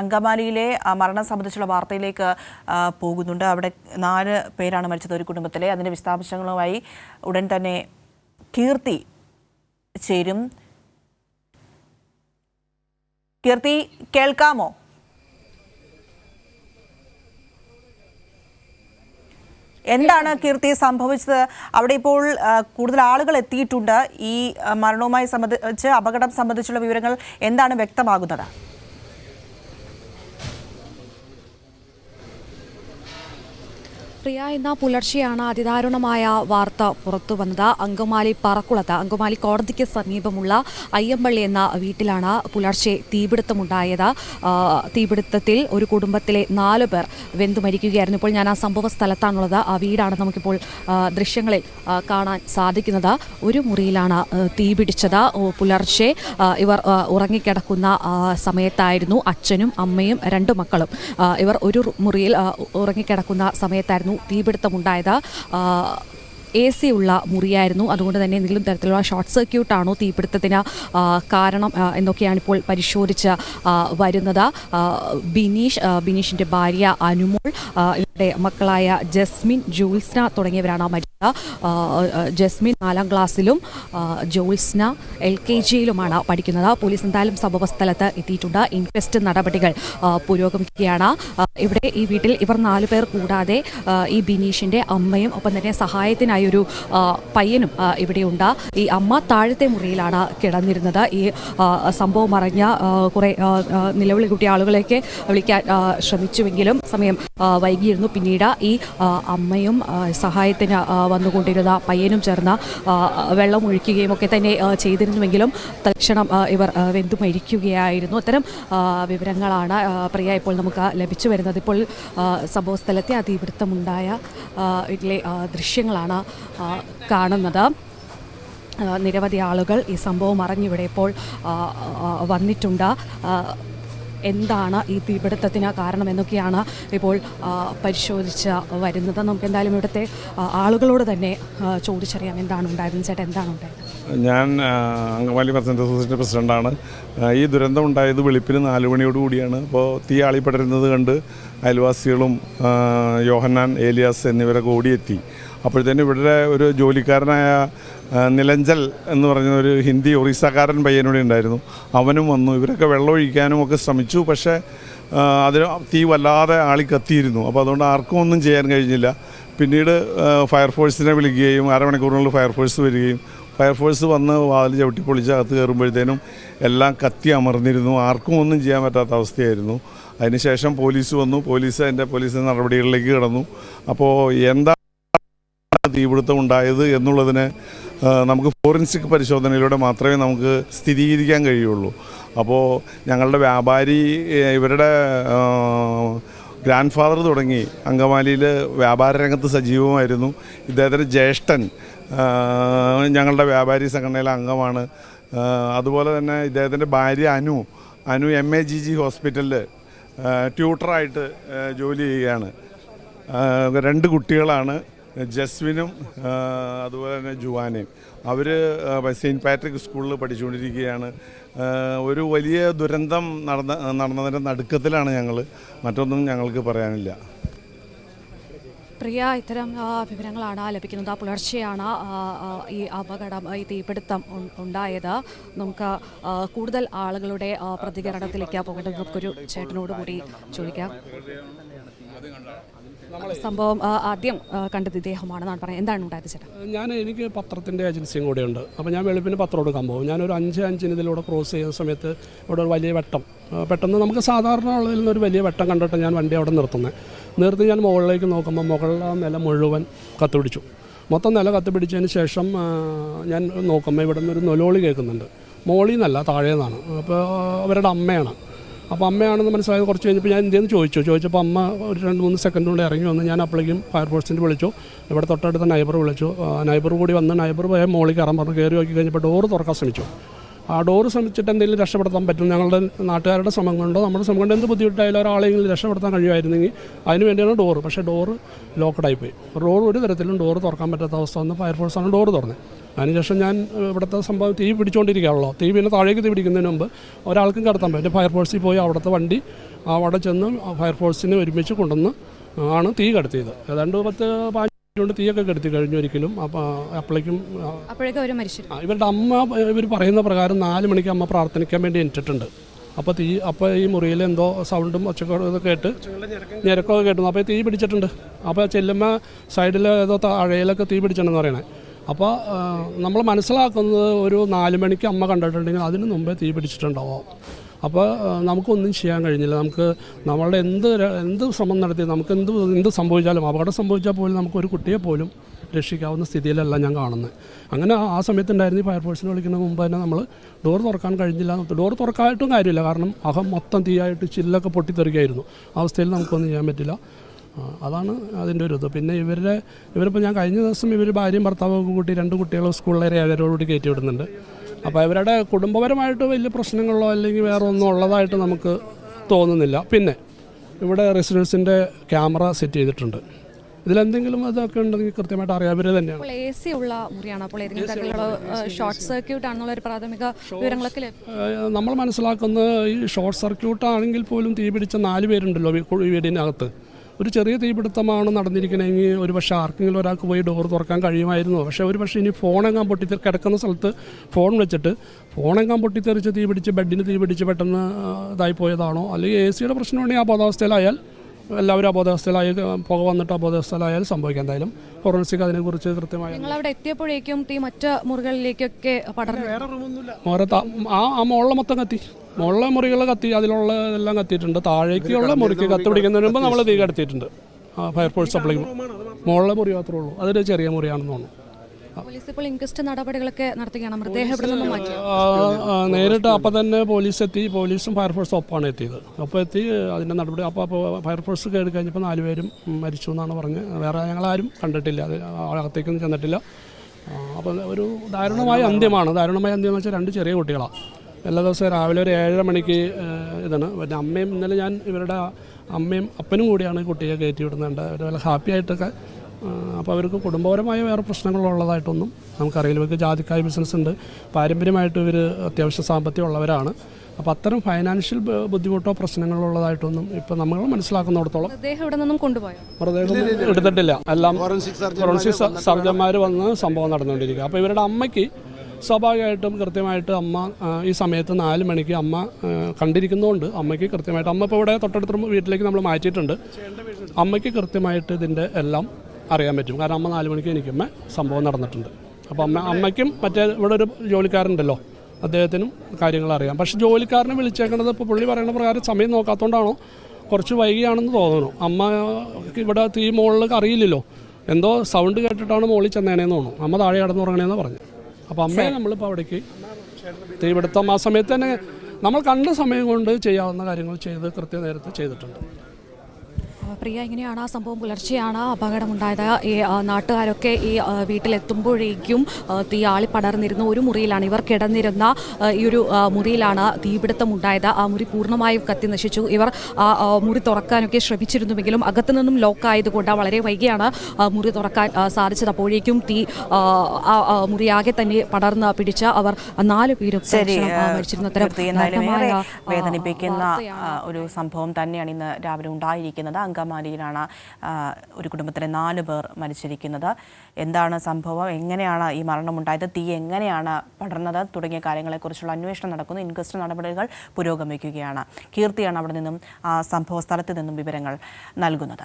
അങ്കമാലിയിലെ മരണം സംബന്ധിച്ചുള്ള വാർത്തയിലേക്ക് പോകുന്നുണ്ട്. അവിടെ നാല് പേരാണ് മരിച്ചത് ഒരു കുടുംബത്തിലെ. അതിന്റെ വിശദാംശങ്ങളുമായി ഉടൻ തന്നെ കീർത്തി ചേരും. കീർത്തി കേൾക്കാമോ? എന്താണ് കീർത്തി സംഭവിച്ചത്? അവിടെ ഇപ്പോൾ കൂടുതൽ ആളുകൾ എത്തിയിട്ടുണ്ട്. ഈ മരണവുമായി സംബന്ധിച്ച് അപകടം സംബന്ധിച്ചുള്ള വിവരങ്ങൾ എന്താണ് വ്യക്തമാകുന്നത്? പ്രിയ ഇന്ന് പുലർച്ചെയാണ് അതിദാരുണമായ വാർത്ത പുറത്തു വന്നത്. അങ്കമാലി പറക്കുളത്ത് അങ്കമാലി കോടതിക്ക് സമീപമുള്ള അയ്യമ്പള്ളി എന്ന വീട്ടിലാണ് പുലർച്ചെ തീപിടുത്തമുണ്ടായത്. തീപിടുത്തത്തിൽ ഒരു കുടുംബത്തിലെ നാല് പേർ വെന്തു മരിക്കുകയായിരുന്നു. ഇപ്പോൾ ഞാൻ ആ സംഭവ സ്ഥലത്താണുള്ളത്. ആ വീടാണ് നമുക്കിപ്പോൾ ദൃശ്യങ്ങളിൽ കാണാൻ സാധിക്കുന്നത്. ഒരു മുറിയിലാണ് തീപിടിച്ചത്. പുലർച്ചെ ഇവർ ഉറങ്ങിക്കിടക്കുന്ന സമയത്തായിരുന്നു. അച്ഛനും അമ്മയും രണ്ടു മക്കളും ഇവർ ഒരു മുറിയിൽ ഉറങ്ങിക്കിടക്കുന്ന സമയത്തായിരുന്നു. തീപിടുത്തമുണ്ടായത്. ആ, എ സി ഉള്ള മുറിയായിരുന്നു. അതുകൊണ്ട് തന്നെ എന്തെങ്കിലും തരത്തിലുള്ള ഷോർട്ട് സർക്യൂട്ടാണോ തീപിടുത്തത്തിന് കാരണം എന്നൊക്കെയാണ് ഇപ്പോൾ പരിശോധിച്ച് വരുന്നത്. ബിനീഷ് ബിനീഷിന്റെ ഭാര്യ അനുമോൾ മക്കളായ ജസ്മിൻ ജൂൽസ്ന തുടങ്ങിയവരാണ് മരിച്ചത് ജസ്മിൻ നാലാം ക്ലാസ്സിലും ആ, ജോത്സ്ന എൽ കെ ജിയിലുമാണ് പഠിക്കുന്നത്. പോലീസ് എന്തായാലും സംഭവ സ്ഥലത്ത് എത്തിയിട്ടുണ്ട്. ഇൻക്വസ്റ്റ് നടപടികൾ പുരോഗമിക്കുകയാണ്. ഇവിടെ ഈ വീട്ടിൽ ഇവർ നാലു പേർ കൂടാതെ ഈ ബിനീഷിന്റെ അമ്മയും ഒപ്പം തന്നെ സഹായത്തിനായി ഒരു പയ്യനും ഇവിടെയുണ്ട്. ഈ അമ്മ താഴത്തെ മുറിയിലാണ് കിടന്നിരുന്നത്. ഈ സംഭവം അറിഞ്ഞ കുറേ നിലവിളി കൂട്ടിയ ആളുകളെയൊക്കെ വിളിക്കാൻ ശ്രമിച്ചുവെങ്കിലും സമയം ആ, വൈകിയിരുന്നു പിന്നീട് ഈ അമ്മയും സഹായത്തിന് വന്നുകൊണ്ടിരുന്ന പയ്യനും ചേർന്ന് വെള്ളം ഒഴിക്കുകയും ഒക്കെ തന്നെ ചെയ്തിരുന്നുവെങ്കിലും തൽക്ഷണം ഇവർ വെന്തു മരിക്കുകയായിരുന്നു. അത്തരം വിവരങ്ങളാണ് പ്രിയ ഇപ്പോൾ നമുക്ക് ലഭിച്ചു വരുന്നത്. ഇപ്പോൾ സംഭവസ്ഥലത്തെ അതിവൃത്തമുണ്ടായ ഇതിലെ ദൃശ്യങ്ങളാണ് കാണുന്നത്. നിരവധി ആളുകൾ ഈ സംഭവം അറിഞ്ഞിവിടെ ഇപ്പോൾ വന്നിട്ടുണ്ട്. എന്താണ് ഈ തീപിടുത്തത്തിന് കാരണം എന്നൊക്കെയാണ് ഇപ്പോൾ പരിശോധിച്ച് വരുന്നത്. നമുക്ക് എന്തായാലും ഇവിടുത്തെ ആളുകളോട് തന്നെ ചോദിച്ചറിയാം എന്താണ് ഉണ്ടായത് ചേട്ടാ എന്താണ് ഉണ്ടായത്? ഞാൻ അങ്കമാലി മർച്ചന്റ് അസോസിയേഷൻ പ്രസിഡന്റാണ് ഈ ദുരന്തം ഉണ്ടായത് വെളുപ്പിന് മണിയോട് കൂടിയാണ്. അപ്പോൾ തീ ആളിപ്പടരുന്നത് കണ്ട് അയൽവാസികളും യോഹന്നാൻ ഏലിയാസ് എന്നിവരൊക്കെ ഓടിയെത്തി. അപ്പോഴത്തേനും ഇവിടെ ഒരു ജോലിക്കാരനായ നിലഞ്ചൽ എന്ന് പറഞ്ഞ ഒരു ഹിന്ദി ഒറീസക്കാരൻ പയ്യനൂടെ ഉണ്ടായിരുന്നു. അവനും വന്നു. ഇവരൊക്കെ വെള്ളം ഒഴിക്കാനും ഒക്കെ ശ്രമിച്ചു. പക്ഷേ അതിന് തീ വല്ലാതെ ആളി കത്തിയിരുന്നു. അപ്പോൾ അതുകൊണ്ട് ആർക്കും ഒന്നും ചെയ്യാൻ കഴിഞ്ഞില്ല. പിന്നീട് ഫയർഫോഴ്സിനെ വിളിക്കുകയും അരമണിക്കൂറിനുള്ളിൽ ഫയർഫോഴ്സ് വരികയും ഫയർഫോഴ്സ് വന്ന് വാതിൽ ചവിട്ടി പൊളിച്ച് അകത്ത് കയറുമ്പോഴത്തേനും എല്ലാം കത്തി അമർന്നിരുന്നു. ആർക്കും ഒന്നും ചെയ്യാൻ പറ്റാത്ത അവസ്ഥയായിരുന്നു. അതിനുശേഷം പോലീസ് വന്നു. പോലീസ് അതിന്റെ പോലീസിന്റെ നടപടികളിലേക്ക് കടന്നു. അപ്പോൾ എന്താ തീപിടുത്തം ഉണ്ടായത് എന്നുള്ളതിന് നമുക്ക് ഫോറൻസിക് പരിശോധനയിലൂടെ മാത്രമേ നമുക്ക് സ്ഥിരീകരിക്കാൻ കഴിയുള്ളൂ. അപ്പോൾ ഞങ്ങളുടെ വ്യാപാരി ഇവരുടെ ഗ്രാൻഡ് ഫാദർ തുടങ്ങി അങ്കമാലിയിൽ വ്യാപാര രംഗത്ത് സജീവമായിരുന്നു. ഇദ്ദേഹത്തിന്റെ ജ്യേഷ്ഠൻ ഞങ്ങളുടെ വ്യാപാരി സംഘടനയിലെ അംഗമാണ്. അതുപോലെ തന്നെ ഇദ്ദേഹത്തിന്റെ ഭാര്യ Anu Anu M A G G ഹോസ്പിറ്റലിൽ ട്യൂട്ടറായിട്ട് ജോലി ചെയ്യുകയാണ്. രണ്ട് കുട്ടികളാണ്. ജസ്വിനും അതുപോലെ തന്നെ ജുവാനയും. അവർ സെയിന്റ് പാട്രിക് സ്കൂളിൽ പഠിച്ചുകൊണ്ടിരിക്കുകയാണ്. ഒരു വലിയ ദുരന്തം നടന്ന നടന്നതിന്റെ നടുക്കത്തിലാണ് ഞങ്ങൾ മറ്റൊന്നും ഞങ്ങൾക്ക് പറയാനില്ല. പ്രിയ ഇത്തരം ആ, വിവരങ്ങളാണ് ലഭിക്കുന്നത്. ആ പുലർച്ചെയാണ് ഈ അപകടം ഈ തീപിടുത്തം ഉണ്ടായത്. നമുക്ക് കൂടുതൽ ആളുകളുടെ പ്രതികരണത്തിലേക്ക് പോകേണ്ടത് നമുക്കൊരു ചേട്ടനോട് കൂടി ചോദിക്കാം സംഭവം ആദ്യം കണ്ടത് ഇദ്ദേഹമാണ് പറയുന്നത്. എന്താണ് ഉണ്ടായത് ചേട്ടാ? ഞാൻ എനിക്ക് പത്രത്തിന്റെ ഏജൻസിയും ഉണ്ട് അപ്പോൾ ഞാൻ വെളുപ്പിന് പത്രം എടുക്കാൻ പോകും. ഞാനൊരു അഞ്ച് അഞ്ചിന് ഇതിലൂടെ ക്രോസ് ചെയ്യുന്ന സമയത്ത് ഇവിടെ ഒരു വലിയ വെട്ടം പെട്ടെന്ന് നമുക്ക് സാധാരണ ഉള്ളതിൽ നിന്നൊരു വലിയ വെട്ടം കണ്ടിട്ട് ഞാൻ വണ്ടി അവിടെ നിർത്തുന്നത് നിർത്തി ഞാൻ മുകളിലേക്ക് നോക്കുമ്പോൾ മുകളിലെ നില മുഴുവൻ കത്തുപിടിച്ചു മൊത്തം നില കത്തുപിടിച്ചതിന് ശേഷം ഞാൻ നോക്കുമ്പോൾ ഇവിടെ നിന്ന് ഒരു നൊലോളി കേൾക്കുന്നുണ്ട്. മോളിൽ നിന്നല്ല താഴെ അപ്പോൾ അവരുടെ അമ്മയാണ്. അപ്പോൾ അമ്മയാണെന്ന് മനസ്സിലായത് കുറച്ച് കഴിഞ്ഞപ്പോൾ ഞാൻ എന്തെന്ന് ചോദിച്ചു? ചോദിച്ചപ്പോൾ അമ്മ ഒരു രണ്ട് മൂന്ന് സെക്കൻഡ് കൊണ്ട് ഇറങ്ങി വന്ന് ഞാൻ അപ്പോഴേക്കും ഫയർഫോഴ്സിന്റെ വിളിച്ചു. ഇവിടെ തൊട്ടടുത്ത നൈബർ വിളിച്ചു. നൈബർ കൂടി വന്ന് നൈബർ പോയ മോളിൽ കയറാൻ പറഞ്ഞു. കയറി നോക്കി കഴിഞ്ഞപ്പോൾ ഡോറ് തുറക്കാൻ ശ്രമിച്ചു. ആ ഡോറ് ശ്രമിച്ചിട്ട് എന്തെങ്കിലും രക്ഷപ്പെടുത്താൻ പറ്റും. ഞങ്ങളുടെ നാട്ടുകാരുടെ ശ്രമം കൊണ്ടോ നമ്മുടെ ശ്രമം കൊണ്ട് എന്ത് ബുദ്ധിമുട്ടായാലും ഒരാളെങ്കിലും രക്ഷപ്പെടുത്താൻ കഴിയുമായിരുന്നെങ്കിൽ അതിന് വേണ്ടിയാണ് ഡോറ്. പക്ഷേ ഡോറ് ലോക്കഡായി പോയി. ഡോർ ഒരു തരത്തിലും ഡോറ് തുറക്കാൻ പറ്റാത്ത അവസ്ഥ വന്ന് ഫയർഫോഴ്സാണ് ഡോറ് തുറന്നത്. അതിനുശേഷം ഞാൻ ഇവിടുത്തെ സംഭവം തീ പിടിച്ചുകൊണ്ടിരിക്കുകയാണല്ലോ തീ പിന്നെ താഴേക്ക് തീ പിടിക്കുന്നതിന് മുമ്പ് ഒരാൾക്കും കടത്താൻ പറ്റും. ഫയർഫോഴ്സിൽ പോയി അവിടുത്തെ വണ്ടി അവിടെ ചെന്ന് ഫയർഫോഴ്സിനെ ഒരുമിച്ച് കൊണ്ടുവന്ന് ആണ് തീ കടത്തിയത്. ഏതാണ്ട് പത്ത് കൊണ്ട് തീയൊക്കെ കെടുത്തി കഴിഞ്ഞു ഒരിക്കലും. അപ്പോൾ അപ്പോഴേക്കും അപ്പോഴേക്കും അവർ മരിച്ചിരുന്നു ആ, ഇവരുടെ അമ്മ ഇവർ പറയുന്ന പ്രകാരം നാല് മണിക്ക് അമ്മ പ്രാർത്ഥനിക്കാൻ വേണ്ടി എണിച്ചിട്ടുണ്ട് അപ്പോൾ തീ അപ്പോൾ ഈ മുറിയിൽ എന്തോ സൗണ്ടും ഒച്ചക്കോടും ഇതൊക്കെ കേട്ട് ഞെരക്കമൊക്കെ കേട്ടു അപ്പോൾ തീ പിടിച്ചിട്ടുണ്ട്. അപ്പോൾ ചെല്ലുമ്പോൾ സൈഡിൽ ഏതോ അഴയിലൊക്കെ തീ പിടിച്ചിട്ടുണ്ടെന്ന് പറയണേ. അപ്പോൾ നമ്മൾ മനസ്സിലാക്കുന്നത് ഒരു നാല് മണിക്ക് അമ്മ കണ്ടിട്ടുണ്ടെങ്കിൽ അതിന് മുമ്പേ തീ പിടിച്ചിട്ടുണ്ടാവും. അപ്പോൾ നമുക്കൊന്നും ചെയ്യാൻ കഴിഞ്ഞില്ല. നമുക്ക് നമ്മളുടെ എന്ത് എന്ത് ശ്രമം നടത്തി നമുക്ക് എന്ത് എന്ത് സംഭവിച്ചാലും അപകടം സംഭവിച്ചാൽ പോലും നമുക്ക് ഒരു കുട്ടിയെ പോലും രക്ഷിക്കാവുന്ന സ്ഥിതിയിലല്ല ഞാൻ കാണുന്നത്. അങ്ങനെ ആ- സമയത്തുണ്ടായിരുന്നു ഈ ഫയർഫോഴ്സിനെ വിളിക്കുന്ന മുമ്പ് തന്നെ നമ്മൾ ഡോർ തുറക്കാൻ കഴിഞ്ഞില്ല ഡോർ തുറക്കായിട്ടും കാര്യമില്ല. കാരണം അഹം മൊത്തം തീയായിട്ട് ചില്ലൊക്കെ പൊട്ടിത്തെറിക്കായിരുന്നു. അവസ്ഥയിൽ നമുക്കൊന്നും ചെയ്യാൻ പറ്റില്ല. അതാണ് അതിന്റെ ഒരു ഇത്. പിന്നെ ഇവരുടെ ഇവരിപ്പോൾ ഞാൻ കഴിഞ്ഞ ദിവസം ഇവർ ഭാര്യയും ഭർത്താവും കൂട്ടി രണ്ട് കുട്ടികൾ സ്കൂളിലെ ഏഴരോടുകൂടി കയറ്റി വിടുന്നുണ്ട്. അപ്പോൾ ഇവരുടെ കുടുംബപരമായിട്ട് വലിയ പ്രശ്നങ്ങളോ അല്ലെങ്കിൽ വേറെ ഒന്നും ഉള്ളതായിട്ട് നമുക്ക് തോന്നുന്നില്ല. പിന്നെ ഇവിടെ റെസിഡൻസിന്റെ ക്യാമറ സെറ്റ് ചെയ്തിട്ടുണ്ട്. ഇതിലെന്തെങ്കിലും അതൊക്കെ ഉണ്ടെങ്കിൽ കൃത്യമായിട്ട് അറിയാം. ഇവർ തന്നെയാണ്. എ സി ഉള്ള മുറിയാണ്. അപ്പോൾ ഏതെങ്കിലും തരത്തിലുള്ള ഷോർട്ട് സർക്യൂട്ട് ആണെന്നുള്ള ഒരു പ്രാഥമിക വിവരങ്ങളൊക്കെ നമ്മൾ മനസ്സിലാക്കുന്നത് ഈ ഷോർട്ട് സർക്യൂട്ട് ആണെങ്കിൽ പോലും തീപിടിച്ച നാല് പേരുണ്ടല്ലോ ഈ വീടിനകത്ത്. ഒരു ചെറിയ തീപിടുത്തമാണ് നടന്നിരിക്കണമെങ്കിൽ ഒരു പക്ഷേ ആർക്കെങ്കിലും ഒരാൾക്ക് പോയി ഡോർ തുറക്കാൻ കഴിയുമായിരുന്നു? പക്ഷേ ഒരു പക്ഷേ ഇനി ഫോണെങ്ങാൻ പൊട്ടിത്തെറി കിടക്കുന്ന സ്ഥലത്ത് ഫോൺ വെച്ചിട്ട് ഫോണെങ്ങാൻ പൊട്ടിത്തെറിച്ച് തീ പിടിച്ച് ബെഡിന് തീ പിടിച്ച് പെട്ടെന്ന് ഇതായി പോയതാണോ? അല്ലെങ്കിൽ എ സിയുടെ പ്രശ്നമാണെങ്കിൽ ആ ബോധാവസ്ഥയിലായാൽ എല്ലാവരും അബോധാവസ്ഥയിലായി പുക വന്നിട്ട് അബോധാവസ്ഥയിലായാലും സംഭവിക്കാം. എന്തായാലും ഫോറൻസിക് അതിനെക്കുറിച്ച് കൃത്യമായി നിങ്ങൾ അവിടെ എത്തിയപ്പോഴേക്കും തീ മറ്റ് മുറികളിലേക്കൊക്കെ പടർന്നു. വേറെ ആ ആ മുകളിൽ മൊത്തം കത്തി. മുകളിലെ മുറികൾ കത്തി അതിലുള്ള എല്ലാം കത്തിയിട്ടുണ്ട്. താഴേക്കുള്ള മുറിക്ക് കത്തി പിടിക്കുന്നതിന് മുമ്പ് നമ്മൾ തീ കടത്തിയിട്ടുണ്ട് ഫയർഫോഴ്സ് സപ്ലൈ മുകളിലെ മുറി മാത്രമേ ഉള്ളൂ. അതൊരു ചെറിയ മുറിയാണെന്ന് തോന്നുന്നു. നേരിട്ട് അപ്പം തന്നെ പോലീസ് എത്തി. പോലീസും ഫയർഫോഴ്സും ഒപ്പമാണ് എത്തിയത്. അപ്പോൾ എത്തി അതിന്റെ നടപടി. അപ്പോൾ അപ്പോൾ ഫയർഫോഴ്സ് കയറി കഴിഞ്ഞപ്പോൾ നാലുപേരും മരിച്ചു എന്നാണ് പറഞ്ഞ്. വേറെ ഞങ്ങളാരും കണ്ടിട്ടില്ല. അത് അകത്തേക്കൊന്നും ചെന്നിട്ടില്ല. അപ്പോൾ ഒരു ദാരുണമായ അന്ത്യമാണ്. ദാരുണമായ അന്ത്യം എന്ന് വെച്ചാൽ രണ്ട് ചെറിയ കുട്ടികളാണ്. എല്ലാ ദിവസവും രാവിലെ ഒരു ഏഴര മണിക്ക് ഇതാണ്. പിന്നെ അമ്മയും ഇന്നലെ ഞാൻ ഇവരുടെ അമ്മയും അപ്പനും കൂടിയാണ് കുട്ടിയെ കയറ്റി വിടുന്നുണ്ട്. അവർ വളരെ ഹാപ്പി ആയിട്ടൊക്കെ അപ്പോൾ അവർക്ക് കുടുംബപരമായ വേറെ പ്രശ്നങ്ങളുള്ളതായിട്ടൊന്നും നമുക്കറിയില്ല. ഇവർക്ക് ജാതിക്കായ ബിസിനസ് ഉണ്ട്. പാരമ്പര്യമായിട്ട് ഇവർ അത്യാവശ്യ സാമ്പത്തികം ഉള്ളവരാണ്. അപ്പോൾ അത്തരം ഫൈനാൻഷ്യൽ ബുദ്ധിമുട്ടോ പ്രശ്നങ്ങളോ ഉള്ളതായിട്ടൊന്നും ഇപ്പം നമ്മൾ മനസ്സിലാക്കുന്നിടത്തോളം മൃതദേഹം എടുത്തിട്ടില്ല. എല്ലാം ഫോറൻസിക് സർജന്മാർ വന്ന് സംഭവം നടന്നുകൊണ്ടിരിക്കുക അപ്പോൾ ഇവരുടെ അമ്മയ്ക്ക് സ്വാഭാവികമായിട്ടും കൃത്യമായിട്ട് അമ്മ ഈ സമയത്ത് നാല് മണിക്ക് അമ്മ കണ്ടിരിക്കുന്നതുകൊണ്ട് അമ്മയ്ക്ക് കൃത്യമായിട്ട് അമ്മ ഇപ്പോൾ ഇവിടെ തൊട്ടടുത്ത വീട്ടിലേക്ക് നമ്മൾ മാറ്റിയിട്ടുണ്ട്. അമ്മയ്ക്ക് കൃത്യമായിട്ട് ഇതിന്റെ എല്ലാം അറിയാൻ പറ്റും. കാരണം അമ്മ നാല് മണിക്ക് എനിക്കമ്മ സംഭവം നടന്നിട്ടുണ്ട്. അപ്പോൾ അമ്മ അമ്മയ്ക്കും മറ്റേ ഇവിടെ ഒരു ജോലിക്കാരുണ്ടല്ലോ. അദ്ദേഹത്തിനും കാര്യങ്ങൾ അറിയാം. പക്ഷേ ജോലിക്കാരനെ വിളിച്ചേക്കേണ്ടത് ഇപ്പോൾ പുള്ളി പറയുന്ന പ്രകാരം സമയം നോക്കാത്തതുകൊണ്ടാണോ കുറച്ച് വൈകിയാണെന്ന് തോന്നുന്നു. അമ്മ ഇവിടെ തീ മുകളിലേക്ക് അറിയില്ലല്ലോ. എന്തോ സൗണ്ട് കേട്ടിട്ടാണ് മുകളിൽ ചെന്നേനേന്ന് തോന്നുന്നു. അമ്മ താഴെ കിടന്നുറങ്ങണേന്ന് പറഞ്ഞു അപ്പോൾ അമ്മയെ നമ്മളിപ്പോൾ അവിടേക്ക് തീപിടുത്തം ആ സമയത്ത് തന്നെ നമ്മൾ കണ്ട സമയം കൊണ്ട് ചെയ്യാവുന്ന കാര്യങ്ങൾ ചെയ്ത് കൃത്യനേരത്ത് ചെയ്തിട്ടുണ്ട്. ആ, പ്രിയ ഇങ്ങനെയാണ് ആ സംഭവം പുലർച്ചെയാണ് അപകടമുണ്ടായത്? ഈ നാട്ടുകാരൊക്കെ ഈ വീട്ടിലെത്തുമ്പോഴേക്കും തീ ആളി പടർന്നിരുന്ന ഒരു മുറിയിലാണ്. ഇവർ കിടന്നിരുന്ന ഈ ഒരു മുറിയിലാണ് തീപിടുത്തം ഉണ്ടായത് ആ മുറി പൂർണമായും കത്തി നശിച്ചു. ഇവർ ആ മുറി തുറക്കാനൊക്കെ ശ്രമിച്ചിരുന്നുവെങ്കിലും അകത്തു നിന്നും ലോക്ക് ആയതുകൊണ്ട് വളരെ വൈകിയാണ് മുറി തുറക്കാൻ സാധിച്ചത്. അപ്പോഴേക്കും തീ ആ, മുറിയാകെ തന്നെ പടർന്ന് പിടിച്ച അവർ നാല് പേരും മരിച്ചിരുന്നു അത്തരം വേദനിപ്പിക്കുന്ന ഒരു സംഭവം തന്നെയാണ് ഇന്ന് രാവിലെ ഉണ്ടായിരിക്കുന്നത്. അങ്കമാലിയിലാണ് ഒരു കുടുംബത്തിലെ നാല് പേർ മരിച്ചിരിക്കുന്നത്. എന്താണ് സംഭവം? എങ്ങനെയാണ് ഈ മരണമുണ്ടായത്? തീ എങ്ങനെയാണ് പടർന്നത്? തുടങ്ങിയ കാര്യങ്ങളെക്കുറിച്ചുള്ള അന്വേഷണം നടക്കുന്നു. ഇൻക്വസ്റ്റ് നടപടികൾ പുരോഗമിക്കുകയാണ്. കീർത്തിയാണ് അവിടെ നിന്നും ആ സംഭവ സ്ഥലത്ത് നിന്നും വിവരങ്ങൾ നൽകുന്നത്.